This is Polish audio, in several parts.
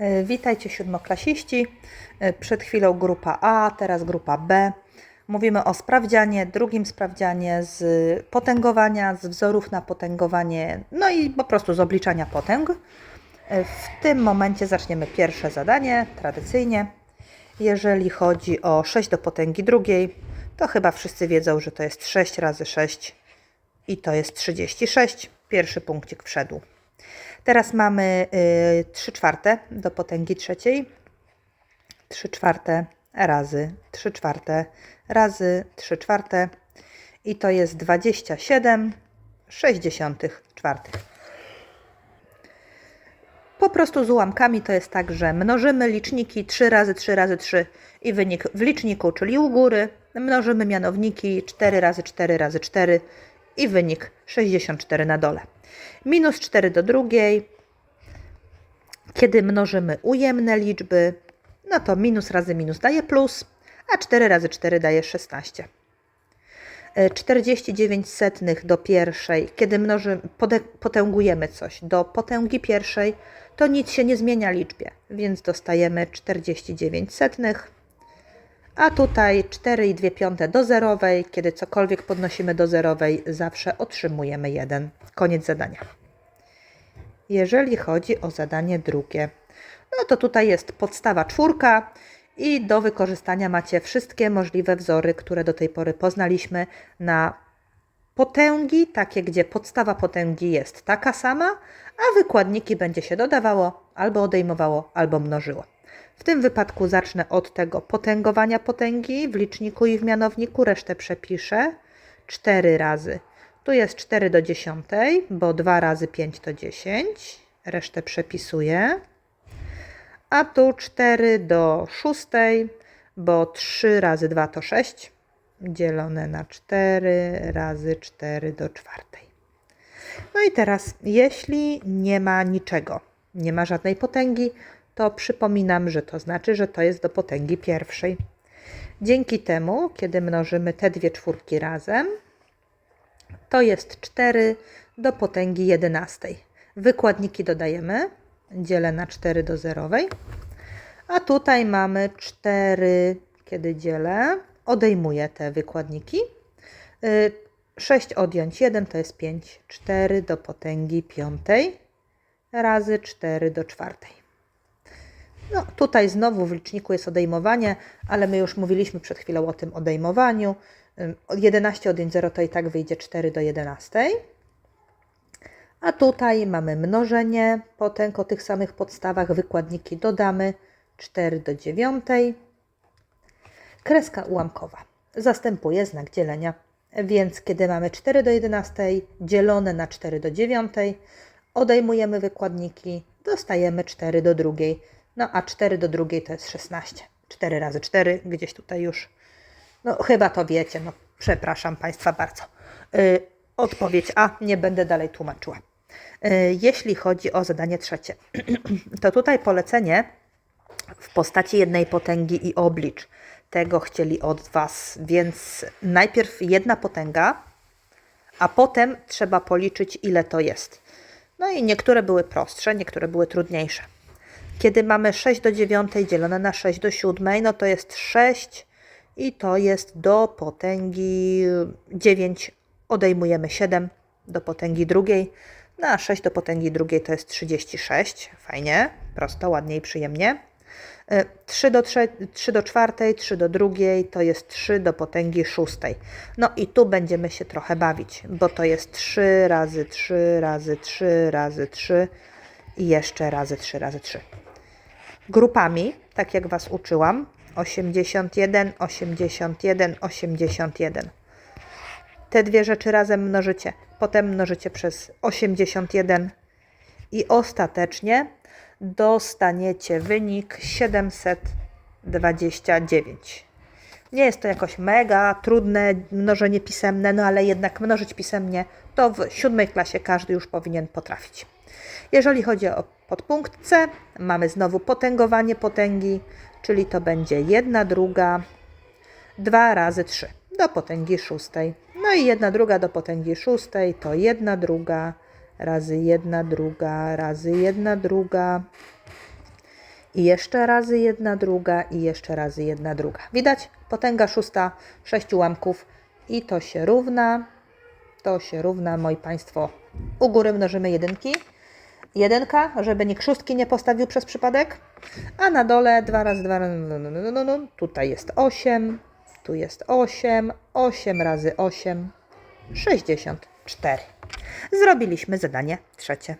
E, Witajcie siódmoklasiści. E, Przed chwilą grupa A, teraz grupa B. Mówimy o sprawdzianie, drugim sprawdzianie z potęgowania, z wzorów na potęgowanie, no i po prostu z obliczania potęg. E, W tym momencie zaczniemy pierwsze zadanie, tradycyjnie. Jeżeli chodzi o 6 do potęgi drugiej, to chyba wszyscy wiedzą, że to jest 6 razy 6 i to jest 36. Pierwszy punkcik wszedł. Teraz mamy y, 3 czwarte do potęgi trzeciej. 3 czwarte razy 3 czwarte razy 3 czwarte i to jest 27 64. Po prostu z ułamkami to jest tak, że mnożymy liczniki 3 razy 3 razy 3 i wynik w liczniku, czyli u góry, mnożymy mianowniki 4 razy 4 razy 4 i wynik 64 na dole. Minus 4 do drugiej. Kiedy mnożymy ujemne liczby, no to minus razy minus daje plus, a 4 razy 4 daje 16. E, 49 setnych do pierwszej, kiedy mnoży, pode, potęgujemy coś do potęgi pierwszej, to nic się nie zmienia liczbie, więc dostajemy 49 setnych. A tutaj 4,2 piąte do zerowej, kiedy cokolwiek podnosimy do zerowej, zawsze otrzymujemy 1. Koniec zadania. Jeżeli chodzi o zadanie drugie, no to tutaj jest podstawa czwórka i do wykorzystania macie wszystkie możliwe wzory, które do tej pory poznaliśmy na potęgi, takie gdzie podstawa potęgi jest taka sama, a wykładniki będzie się dodawało, albo odejmowało, albo mnożyło. W tym wypadku zacznę od tego potęgowania potęgi w liczniku i w mianowniku, resztę przepiszę 4 razy. Tu jest 4 do 10, bo 2 razy 5 to 10, resztę przepisuję. A tu 4 do 6, bo 3 razy 2 to 6, dzielone na 4 razy 4 do 4. No i teraz, jeśli nie ma niczego, nie ma żadnej potęgi, to przypominam, że to znaczy, że to jest do potęgi pierwszej. Dzięki temu, kiedy mnożymy te dwie czwórki razem, to jest 4 do potęgi 11. Wykładniki dodajemy, dzielę na 4 do zerowej, a tutaj mamy 4, kiedy dzielę, odejmuję te wykładniki. 6 odjąć 1 to jest 5, 4 do potęgi 5 razy 4 do czwartej. No, tutaj znowu w liczniku jest odejmowanie, ale my już mówiliśmy przed chwilą o tym odejmowaniu. Ym, 11 odjąć 0 to i tak wyjdzie 4 do 11. A tutaj mamy mnożenie potęg o tych samych podstawach. Wykładniki dodamy 4 do 9. Kreska ułamkowa zastępuje znak dzielenia. Więc kiedy mamy 4 do 11 dzielone na 4 do 9, odejmujemy wykładniki, dostajemy 4 do drugiej. No a 4 do drugiej to jest 16. 4 razy 4, gdzieś tutaj już. No chyba to wiecie, no przepraszam Państwa bardzo. Yy, odpowiedź A, nie będę dalej tłumaczyła. Yy, jeśli chodzi o zadanie trzecie, to tutaj polecenie w postaci jednej potęgi i oblicz. Tego chcieli od Was, więc najpierw jedna potęga, a potem trzeba policzyć, ile to jest. No i niektóre były prostsze, niektóre były trudniejsze. Kiedy mamy 6 do 9 dzielone na 6 do 7, no to jest 6 i to jest do potęgi 9. Odejmujemy 7 do potęgi drugiej. No a 6 do potęgi drugiej to jest 36. Fajnie, prosto, ładnie i przyjemnie. 3 do, 3, 3 do czwartej, 3 do drugiej to jest 3 do potęgi szóstej. No i tu będziemy się trochę bawić, bo to jest 3 razy 3 razy 3 razy 3 i jeszcze razy 3 razy 3. Grupami, tak jak Was uczyłam, 81, 81, 81. Te dwie rzeczy razem mnożycie, potem mnożycie przez 81 i ostatecznie dostaniecie wynik 729. Nie jest to jakoś mega trudne mnożenie pisemne, no ale jednak mnożyć pisemnie to w siódmej klasie każdy już powinien potrafić. Jeżeli chodzi o podpunkt C, mamy znowu potęgowanie potęgi, czyli to będzie 1 druga 2 razy 3 do potęgi szóstej. No i 1 druga do potęgi szóstej to 1 druga razy 1 druga razy 1 druga I jeszcze razy jedna druga i jeszcze razy jedna druga. Widać? Potęga szósta, sześć ułamków i to się równa, to się równa, moi Państwo, u góry mnożymy jedynki. Jedynka, żeby nikt szóstki nie postawił przez przypadek, a na dole 2 razy 2, no, no, no, no, no, tutaj jest 8, tu jest 8, 8 razy 8, 64. Zrobiliśmy zadanie trzecie.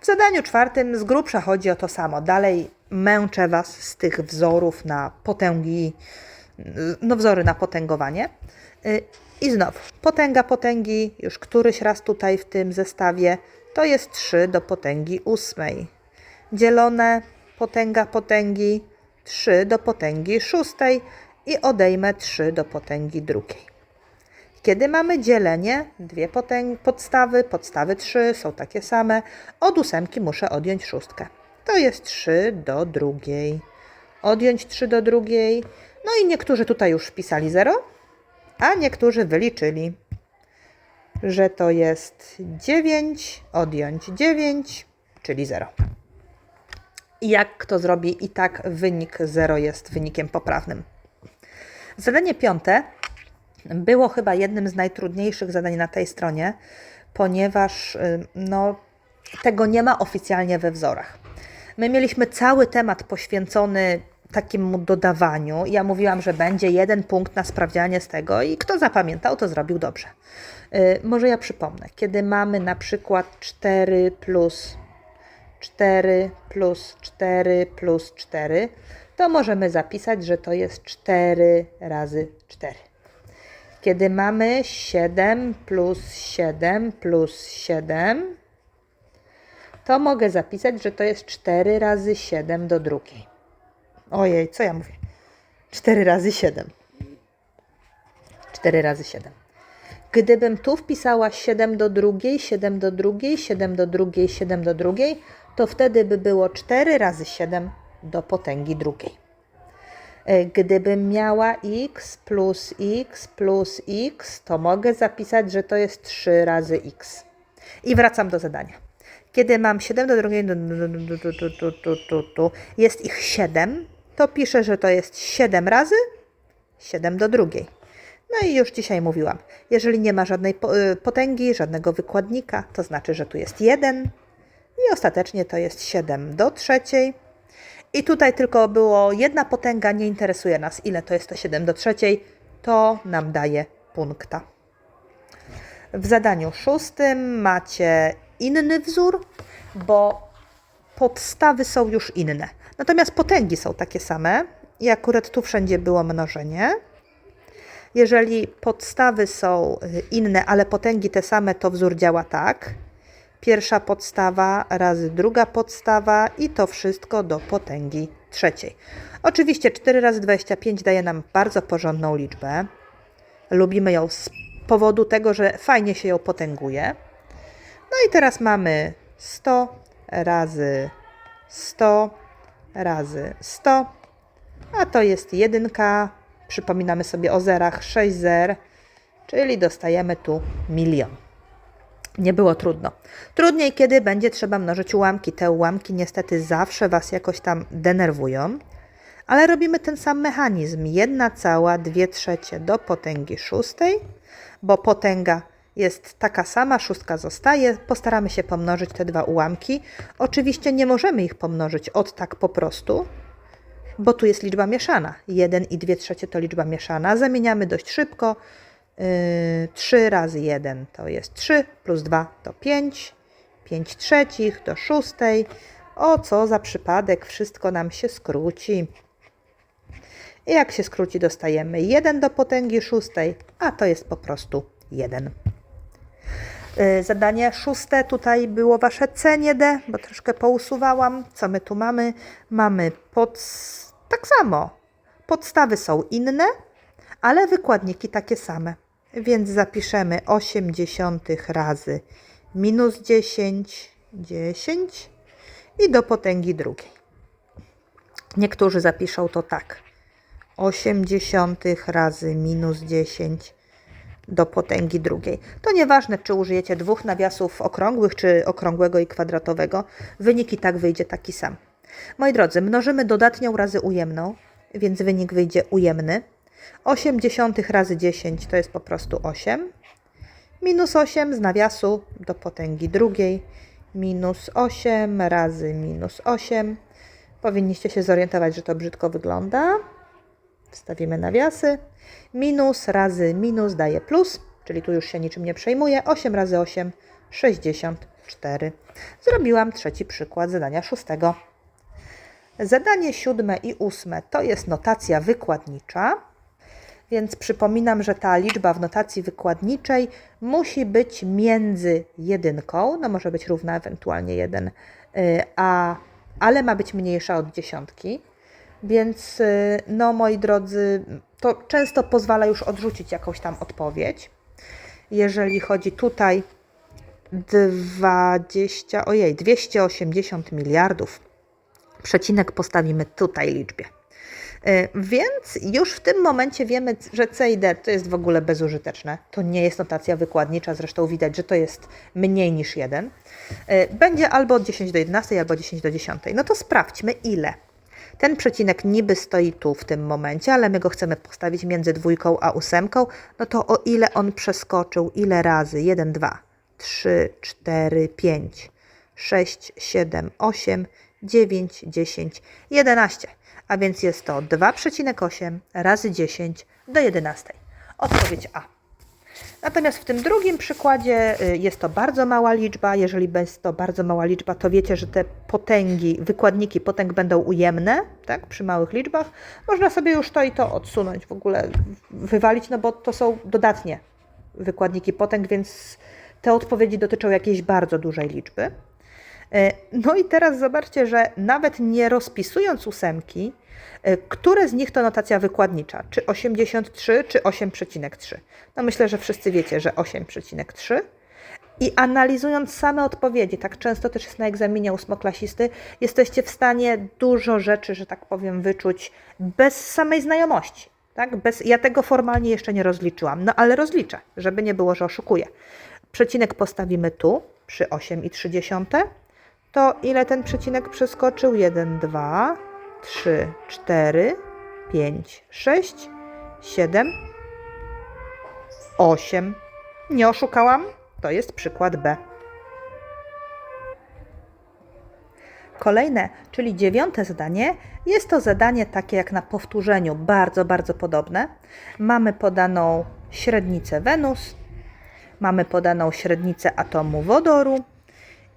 W zadaniu czwartym z grubsza chodzi o to samo. Dalej męczę Was z tych wzorów na potęgi, no wzory na potęgowanie. Y, I znowu, potęga potęgi, już któryś raz tutaj w tym zestawie, to jest 3 do potęgi ósmej. Dzielone potęga potęgi 3 do potęgi szóstej i odejmę 3 do potęgi drugiej. Kiedy mamy dzielenie, dwie potęg, podstawy, podstawy 3 są takie same, od ósemki muszę odjąć szóstkę. To jest 3 do drugiej. Odjąć 3 do drugiej. No i niektórzy tutaj już wpisali 0, a niektórzy wyliczyli, że to jest 9, odjąć 9, czyli 0. I jak kto zrobi, i tak wynik 0 jest wynikiem poprawnym. Zadanie piąte było chyba jednym z najtrudniejszych zadań na tej stronie, ponieważ y, no, tego nie ma oficjalnie we wzorach. My mieliśmy cały temat poświęcony takiemu dodawaniu. Ja mówiłam, że będzie jeden punkt na sprawdzianie z tego i kto zapamiętał, to zrobił dobrze. Y, może ja przypomnę, kiedy mamy na przykład 4 plus 4 plus 4 plus 4, to możemy zapisać, że to jest 4 razy 4. Kiedy mamy 7 plus 7 plus 7, to mogę zapisać, że to jest 4 razy 7 do drugiej. Ojej, co ja mówię? 4 razy 7. 4 razy 7. Gdybym tu wpisała 7 do drugiej, 7 do drugiej, 7 do drugiej, 7 do drugiej, to wtedy by było 4 razy 7 do potęgi drugiej. E, Gdybym miała x plus x plus x, to mogę zapisać, że to jest 3 razy x. I wracam do zadania. Kiedy mam 7 do drugiej, jest ich 7, to piszę, że to jest 7 razy 7 do drugiej. No i już dzisiaj mówiłam, jeżeli nie ma żadnej y, potęgi, żadnego wykładnika, to znaczy, że tu jest 1 i ostatecznie to jest 7 do trzeciej. I tutaj tylko było jedna potęga, nie interesuje nas ile to jest to 7 do trzeciej, to nam daje punkta. W zadaniu szóstym macie inny wzór, bo podstawy są już inne. Natomiast potęgi są takie same i akurat tu wszędzie było mnożenie. Jeżeli podstawy są y, inne, ale potęgi te same, to wzór działa tak. Pierwsza podstawa razy druga podstawa i to wszystko do potęgi trzeciej. Oczywiście 4 razy 25 daje nam bardzo porządną liczbę. Lubimy ją z powodu tego, że fajnie się ją potęguje. No i teraz mamy 100 razy 100 razy 100, a to jest jedynka. Przypominamy sobie o zerach 6 zer, czyli dostajemy tu milion. Nie było trudno. Trudniej, kiedy będzie trzeba mnożyć ułamki. Te ułamki niestety zawsze Was jakoś tam denerwują, ale robimy ten sam mechanizm. 1 cała 2 trzecie do potęgi szóstej, bo potęga jest taka sama, szóstka zostaje. Postaramy się pomnożyć te dwa ułamki. Oczywiście nie możemy ich pomnożyć od tak po prostu, bo tu jest liczba mieszana. 1 i 2 trzecie to liczba mieszana. Zamieniamy dość szybko. Yy, 3 razy 1 to jest 3, plus 2 to 5, 5 trzecich do szóstej. O co za przypadek, wszystko nam się skróci. I jak się skróci, dostajemy 1 do potęgi szóstej, a to jest po prostu 1. Yy, Zadanie szóste tutaj było wasze C, nie D, bo troszkę pousuwałam. Co my tu mamy? Mamy pod... tak samo. Podstawy są inne, ale wykładniki takie same. Więc zapiszemy 80 razy minus 10, 10 i do potęgi drugiej. Niektórzy zapiszą to tak. 80 razy minus 10 do potęgi drugiej. To nieważne, czy użyjecie dwóch nawiasów okrągłych, czy okrągłego i kwadratowego. Wynik i tak wyjdzie taki sam. Moi drodzy, mnożymy dodatnią razy ujemną, więc wynik wyjdzie ujemny. 8 dziesiątych razy 10 to jest po prostu 8. Minus 8 z nawiasu do potęgi drugiej. Minus 8 razy minus 8. Powinniście się zorientować, że to brzydko wygląda. Wstawimy nawiasy. Minus razy minus daje plus, czyli tu już się niczym nie przejmuje. 8 razy 8, 64. Zrobiłam trzeci przykład zadania szóstego. Zadanie siódme i ósme to jest notacja wykładnicza, więc przypominam, że ta liczba w notacji wykładniczej musi być między jedynką, no może być równa ewentualnie 1, a, ale ma być mniejsza od dziesiątki. Więc, y, no moi drodzy, to często pozwala już odrzucić jakąś tam odpowiedź. Jeżeli chodzi tutaj 20, ojej, 280 miliardów, przecinek postawimy tutaj liczbie. Y, Więc już w tym momencie wiemy, że C i D to jest w ogóle bezużyteczne. To nie jest notacja wykładnicza, zresztą widać, że to jest mniej niż 1. Będzie albo od 10 do 11, albo 10 do 10. No to sprawdźmy ile. Ten przecinek niby stoi tu w tym momencie, ale my go chcemy postawić między dwójką a ósemką. No to o ile on przeskoczył, ile razy? 1, 2, 3, 4, 5, 6, 7, 8, 9, 10, 11. A więc jest to 2,8 razy 10 do 11. Odpowiedź A. Natomiast w tym drugim przykładzie y, jest to bardzo mała liczba. Jeżeli jest to bardzo mała liczba, to wiecie, że te potęgi, wykładniki potęg będą ujemne, tak, przy małych liczbach. Można sobie już to i to odsunąć, w ogóle wywalić, no bo to są dodatnie wykładniki potęg, więc te odpowiedzi dotyczą jakiejś bardzo dużej liczby. E, No i teraz zobaczcie, że nawet nie rozpisując ósemki, e, które z nich to notacja wykładnicza? Czy 83, czy 8,3? No myślę, że wszyscy wiecie, że 8,3. I analizując same odpowiedzi, tak często też jest na egzaminie ósmoklasisty, jesteście w stanie dużo rzeczy, że tak powiem, wyczuć bez samej znajomości. Tak? Bez, ja tego formalnie jeszcze nie rozliczyłam, no ale rozliczę, żeby nie było, że oszukuję. Przecinek postawimy tu przy 8,3. To ile ten przecinek przeskoczył? 1, 2, 3, 4, 5, 6, 7, 8. Nie oszukałam? To jest przykład B. Kolejne, czyli dziewiąte zadanie, jest to zadanie takie jak na powtórzeniu, bardzo, bardzo podobne. Mamy podaną średnicę Wenus, mamy podaną średnicę atomu wodoru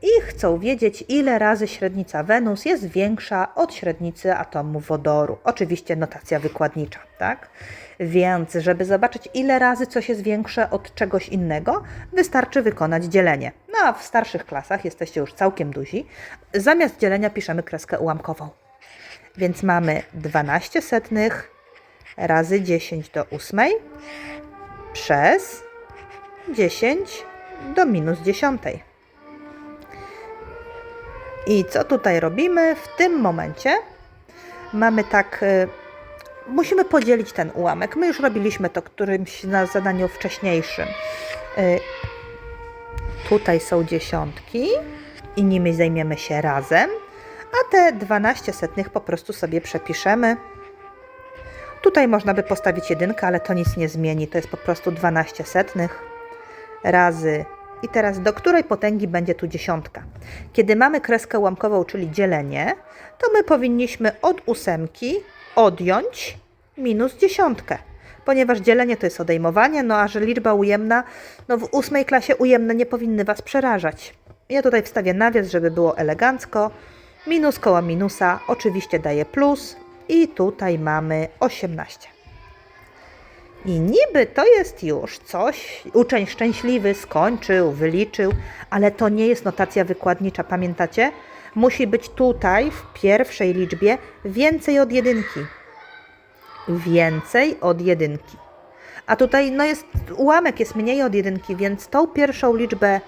i chcą wiedzieć, ile razy średnica Wenus jest większa od średnicy atomu wodoru. Oczywiście notacja wykładnicza, tak? Więc, żeby zobaczyć, ile razy coś jest większe od czegoś innego, wystarczy wykonać dzielenie. No a w starszych klasach jesteście już całkiem duzi. Zamiast dzielenia piszemy kreskę ułamkową. Więc mamy 12 setnych razy 10 do 8 przez 10 do minus 10. I co tutaj robimy? W tym momencie mamy tak, y, musimy podzielić ten ułamek. My już robiliśmy to którymś na zadaniu wcześniejszym. Y, tutaj są dziesiątki i nimi zajmiemy się razem, a te 12 setnych po prostu sobie przepiszemy. Tutaj można by postawić jedynkę, ale to nic nie zmieni. To jest po prostu 12 setnych razy i teraz do której potęgi będzie tu dziesiątka? Kiedy mamy kreskę ułamkową, czyli dzielenie, to my powinniśmy od ósemki odjąć minus dziesiątkę. Ponieważ dzielenie to jest odejmowanie, no a że liczba ujemna, no w ósmej klasie ujemne nie powinny Was przerażać. Ja tutaj wstawię nawias, żeby było elegancko. Minus koło minusa oczywiście daje plus i tutaj mamy 18. I niby to jest już coś, uczeń szczęśliwy skończył, wyliczył, ale to nie jest notacja wykładnicza, pamiętacie? Musi być tutaj w pierwszej liczbie więcej od jedynki. Więcej od jedynki. A tutaj no jest, ułamek jest mniej od jedynki, więc tą pierwszą liczbę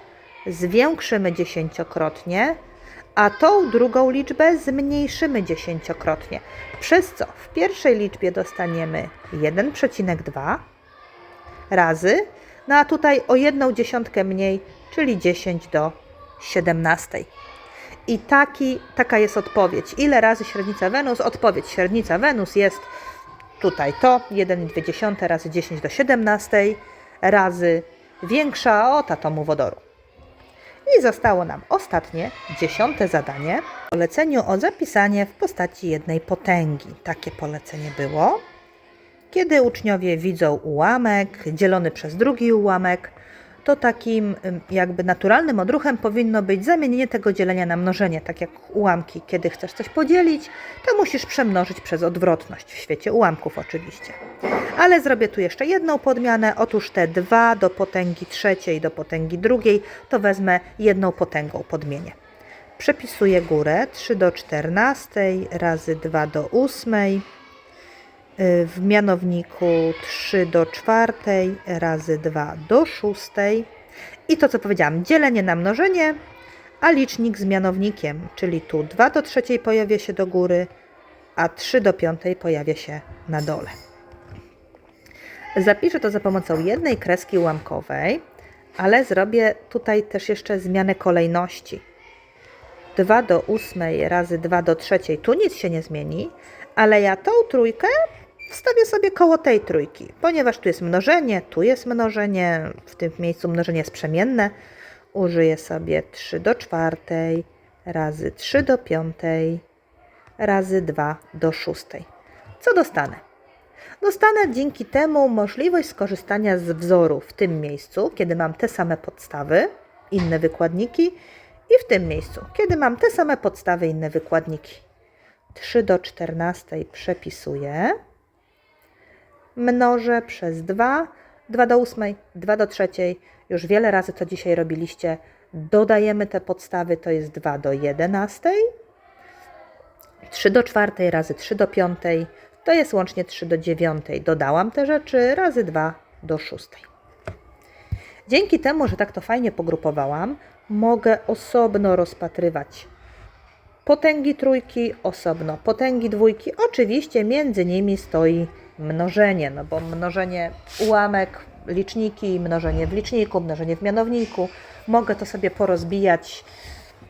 zwiększymy dziesięciokrotnie, a tą drugą liczbę zmniejszymy dziesięciokrotnie. Przez co w pierwszej liczbie dostaniemy 1,2 razy, no a tutaj o jedną dziesiątkę mniej, czyli 10 do 17. I taki, taka jest odpowiedź. Ile razy średnica Wenus? Odpowiedź średnica Wenus jest tutaj to 1,2 razy 10 do 17 razy większa od atomu wodoru. I zostało nam ostatnie, dziesiąte zadanie. Poleceniu o zapisanie w postaci jednej potęgi. Takie polecenie było. Kiedy uczniowie widzą ułamek dzielony przez drugi ułamek, to takim jakby naturalnym odruchem powinno być zamienienie tego dzielenia na mnożenie. Tak jak ułamki, kiedy chcesz coś podzielić, to musisz przemnożyć przez odwrotność, w świecie ułamków oczywiście. Ale zrobię tu jeszcze jedną podmianę. Otóż te 2 do potęgi trzeciej do potęgi drugiej, to wezmę jedną potęgą podmienię. Przepisuję górę 3 do 14 razy 2 do 8 y, w mianowniku 3 do 4 razy 2 do 6 i to co powiedziałam, dzielenie na mnożenie, a licznik z mianownikiem, czyli tu 2 do 3 pojawia się do góry, a 3 do 5 pojawia się na dole. Zapiszę to za pomocą jednej kreski ułamkowej, ale zrobię tutaj też jeszcze zmianę kolejności. 2 do 8 razy 2 do 3, tu nic się nie zmieni, ale ja tą trójkę wstawię sobie koło tej trójki, ponieważ tu jest mnożenie, tu jest mnożenie, w tym miejscu mnożenie jest przemienne. Użyję sobie 3 do 4 razy 3 do 5 razy 2 do 6. Co dostanę? Dostanę dzięki temu możliwość skorzystania z wzoru w tym miejscu, kiedy mam te same podstawy, inne wykładniki, i w tym miejscu, kiedy mam te same podstawy, inne wykładniki. 3 do 14 przepisuję, mnożę przez 2, 2 do 8, 2 do 3, już wiele razy to dzisiaj robiliście. Dodajemy te podstawy, to jest 2 do 11, 3 do 4 razy 3 do 5, to jest łącznie 3 do 9. Dodałam te rzeczy razy 2 do 6. Dzięki temu, że tak to fajnie pogrupowałam, mogę osobno rozpatrywać potęgi trójki, osobno potęgi dwójki. Oczywiście między nimi stoi mnożenie, no bo mnożenie ułamek, liczniki, mnożenie w liczniku, mnożenie w mianowniku. Mogę to sobie porozbijać.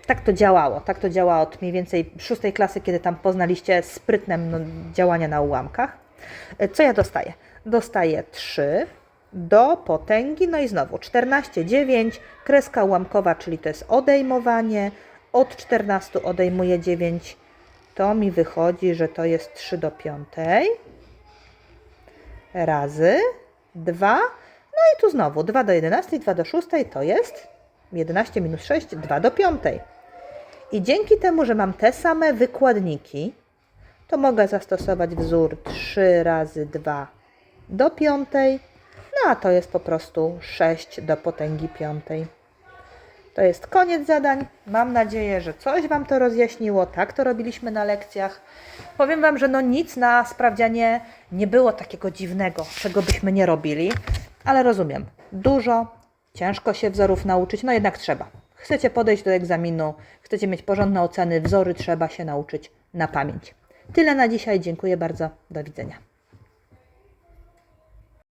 Tak to działało. Tak to działa od mniej więcej szóstej klasy, kiedy tam poznaliście sprytne działania na ułamkach. E, Co ja dostaję? Dostaję 3 do potęgi, no i znowu 14, 9, kreska ułamkowa, czyli to jest odejmowanie. Od 14 odejmuję 9, to mi wychodzi, że to jest 3 do 5 razy 2. No i tu znowu 2 do 11, 2 do 6 to jest 11 minus 6, 2 do 5. I dzięki temu, że mam te same wykładniki, to mogę zastosować wzór 3 razy 2 do 5. No a to jest po prostu 6 do potęgi 5. To jest koniec zadań. Mam nadzieję, że coś Wam to rozjaśniło. Tak to robiliśmy na lekcjach. Powiem Wam, że no nic na sprawdzianie nie było takiego dziwnego, czego byśmy nie robili, ale rozumiem. Dużo, ciężko się wzorów nauczyć, no jednak trzeba. Chcecie podejść do egzaminu, chcecie mieć porządne oceny, wzory trzeba się nauczyć na pamięć. Tyle na dzisiaj. Dziękuję bardzo. Do widzenia.